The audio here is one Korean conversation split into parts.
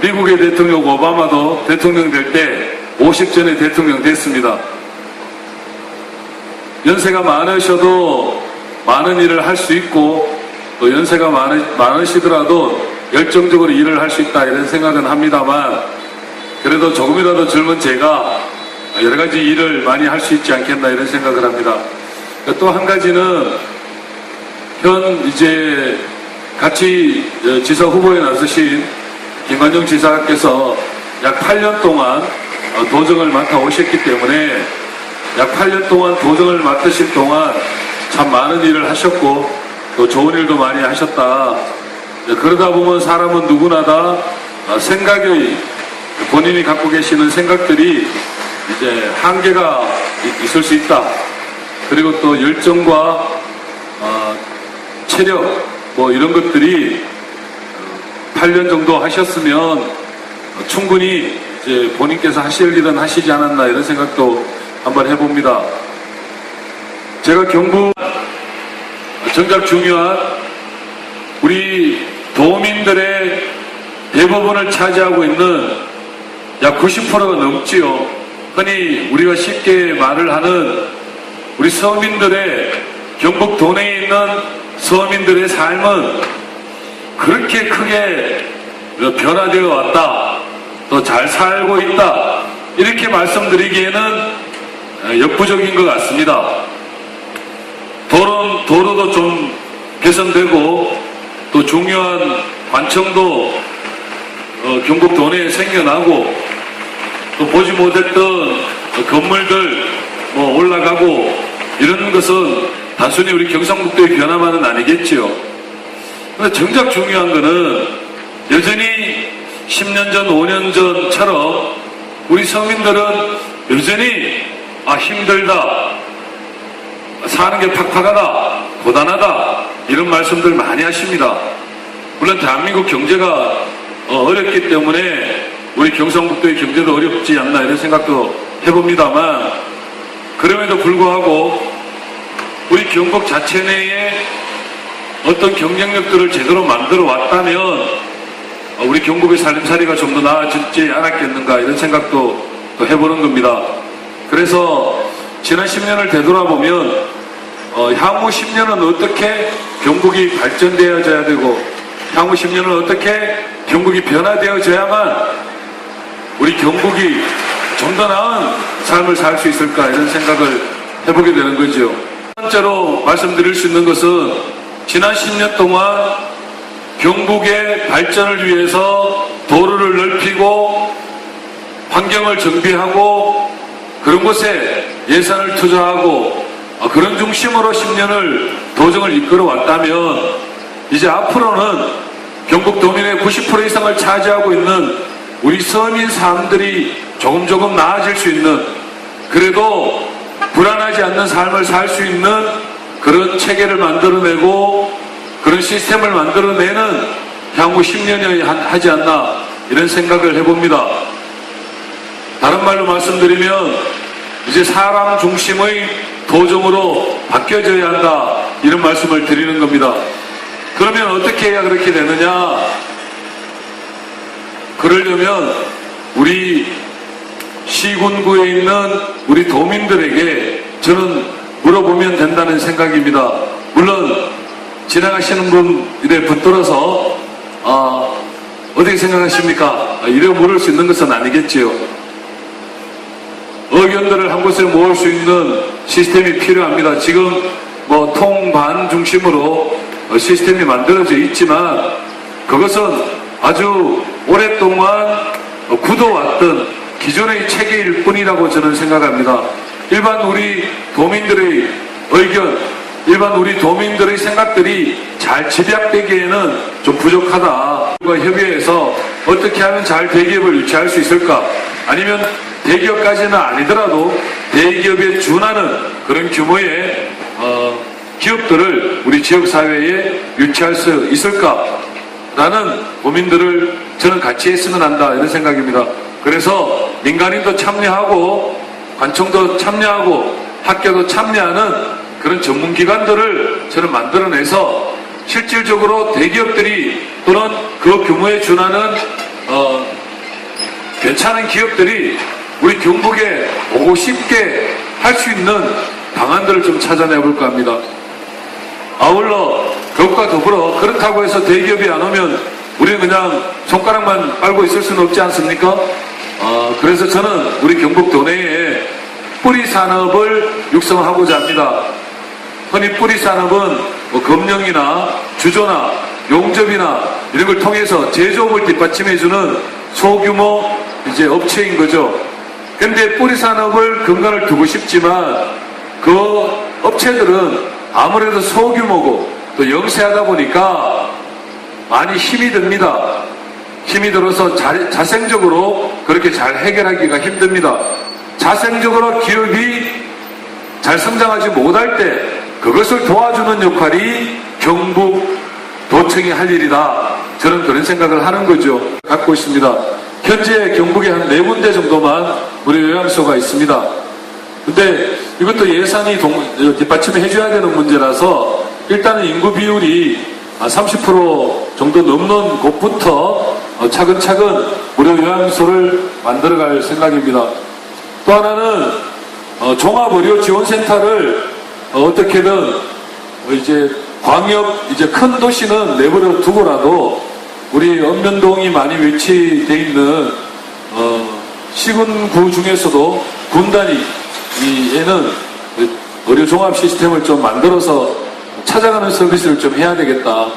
미국의 대통령 오바마도 대통령 될 때 50전에 대통령 됐습니다. 연세가 많으셔도 많은 일을 할 수 있고 또 연세가 많으, 많으시더라도 열정적으로 일을 할 수 있다 이런 생각은 합니다만 그래도 조금이라도 젊은 제가 여러 가지 일을 많이 할 수 있지 않겠나 이런 생각을 합니다. 또 한 가지는 현 이제 같이 어, 지사 후보에 나서신 김관정 지사께서 약 8년 동안 어, 도정을 맡아 오셨기 때문에 약 8년 동안 도정을 맡으실 동안 참 많은 일을 하셨고 또 좋은 일도 많이 하셨다. 네, 그러다 보면 사람은 누구나 다 어, 생각의 본인이 갖고 계시는 생각들이 이제 한계가 이- 있을 수 있다. 그리고 또 열정과 어, 체력 뭐 이런 것들이 8년 정도 하셨으면 충분히 이제 본인께서 하실 일은 하시지 않았나 이런 생각도 한번 해봅니다. 제가 경북 정작 중요한 우리 도민들의 대부분을 차지하고 있는 약 90%가 넘지요. 흔히 우리가 쉽게 말을 하는 우리 서민들의 경북 도내에 있는 서민들의 삶은 그렇게 크게 변화되어 왔다. 또 잘 살고 있다. 이렇게 말씀드리기에는 역부족인 것 같습니다. 도로, 도로도 좀 개선되고 또 중요한 관청도 어, 경북 도내에 생겨나고 또 보지 못했던 건물들 뭐 올라가고 이런 것은 단순히 우리 경상북도의 변화만은 아니겠지요. 정작 중요한 거는 여전히 10년 전, 5년 전처럼 우리 서민들은 여전히 아 힘들다, 사는 게 팍팍하다, 고단하다. 이런 말씀들 많이 하십니다. 물론 대한민국 경제가 어, 어렵기 때문에 우리 경상북도의 경제도 어렵지 않나 이런 생각도 해봅니다만 그럼에도 불구하고 우리 경북 자체 내에 어떤 경쟁력들을 제대로 만들어 왔다면 어, 우리 경북의 살림살이가 좀 더 나아지지 않았겠는가 이런 생각도 또 해보는 겁니다. 그래서 지난 10년을 되돌아보면 어, 향후 10년은 어떻게 경북이 발전되어져야 되고 향후 10년은 어떻게 경북이 변화되어져야만 우리 경북이 좀 더 나은 삶을 살 수 있을까 이런 생각을 해보게 되는 거죠. 첫 번째로 말씀드릴 수 있는 것은 지난 10년 동안 경북의 발전을 위해서 도로를 넓히고 환경을 정비하고 그런 곳에 예산을 투자하고 어, 그런 중심으로 10년을 도정을 이끌어 왔다면 이제 앞으로는 경북 도민의 90% 이상을 차지하고 있는 우리 서민 사람들이 조금 조금 나아질 수 있는 그래도 불안하지 않는 삶을 살 수 있는 그런 체계를 만들어내고 그런 시스템을 만들어내는 향후 10년이 하지 않나 이런 생각을 해봅니다. 다른 말로 말씀드리면 이제 사람 중심의 도정으로 바뀌어져야 한다 이런 말씀을 드리는 겁니다. 그러면 어떻게 해야 그렇게 되느냐? 그러려면 우리 시군구에 있는 우리 도민들에게 저는 물어보면 된다는 생각입니다. 물론 지나가시는 분들에 붙들어서 아, 어떻게 생각하십니까? 아, 이래 물을 수 있는 것은 아니겠지요. 의견들을 한 곳에 모을 수 있는 시스템이 필요합니다. 지금 뭐 통반 중심으로 어, 시스템이 만들어져 있지만 그것은 아주 오랫동안 어, 굳어왔던 기존의 체계일 뿐이라고 저는 생각합니다. 일반 우리 도민들의 의견, 일반 우리 도민들의 생각들이 잘 집약되기에는 좀 부족하다. 과 협의해서 어떻게 하면 잘 대기업을 유치할 수 있을까? 아니면 대기업까지는 아니더라도 대기업에 준하는 그런 규모의 어, 기업들을 우리 지역사회에 유치할 수 있을까? 라는 고민들을 저는 같이 했으면 한다 이런 생각입니다. 그래서 민간인도 참여하고 관청도 참여하고 학교도 참여하는 그런 전문기관들을 저는 만들어내서 실질적으로 대기업들이 또는 그 규모에 준하는 어, 괜찮은 기업들이 우리 경북에 오고 싶게 할 수 있는 방안들을 좀 찾아내 볼까 합니다. 아울러 그것과 더불어 그렇다고 해서 대기업이 안 오면 우리는 그냥 손가락만 빨고 있을 수는 없지 않습니까? 어, 그래서 저는 우리 경북 도내에 뿌리 산업을 육성하고자 합니다. 흔히 뿌리 산업은 뭐 검령이나 주조나 용접이나 이런 걸 통해서 제조업을 뒷받침해주는 소규모 이제 업체인 거죠. 근데 뿌리 산업을 근간을 두고 싶지만 그 업체들은 아무래도 소규모고 또 영세하다 보니까 많이 힘이 듭니다. 힘이 들어서 자, 자생적으로 그렇게 잘 해결하기가 힘듭니다. 자생적으로 기업이 잘 성장하지 못할 때 그것을 도와주는 역할이 경북 도청이 할 일이다. 저는 그런 생각을 하는 거죠. 갖고 있습니다. 현재 경북에 한 네 군데 정도만 우리 요양소가 있습니다. 근데 이것도 예산이 동, 뒷받침해 해줘야 되는 문제라서 일단은 인구 비율이 한30% 정도 넘는 곳부터 어, 차근차근 무료 요양소를 만들어갈 생각입니다. 또 하나는 어, 종합의료지원센터를 어, 떻게든 이제 광역 이제 큰 도시는 내버려 두고라도 우리 읍면동이 많이 위치돼 있는 어, 시군구 중에서도 군단위 에는 의료 종합 시스템을 좀 만들어서 찾아가는 서비스를 좀 해야 되겠다.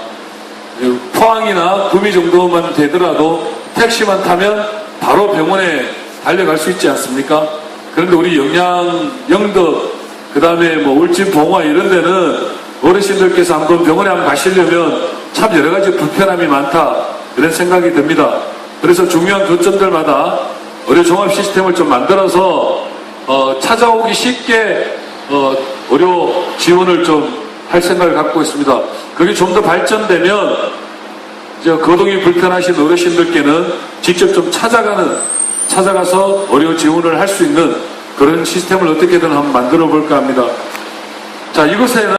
포항이나 구미 정도만 되더라도 택시만 타면 바로 병원에 달려갈 수 있지 않습니까? 그런데 우리 영양, 영덕, 그 다음에 뭐 울진, 봉화 이런 데는 어르신들께서 한번 병원에 한번 가시려면 참 여러 가지 불편함이 많다. 이런 생각이 듭니다. 그래서 중요한 거점들마다 의료 종합 시스템을 좀 만들어서 어, 찾아오기 쉽게 어, 의료 지원을 좀 할 생각을 갖고 있습니다. 그게 좀 더 발전되면 거동이 불편하신 어르신들께는 직접 좀 찾아가는 찾아가서 의료 지원을 할 수 있는 그런 시스템을 어떻게든 한번 만들어 볼까 합니다. 자 이곳에는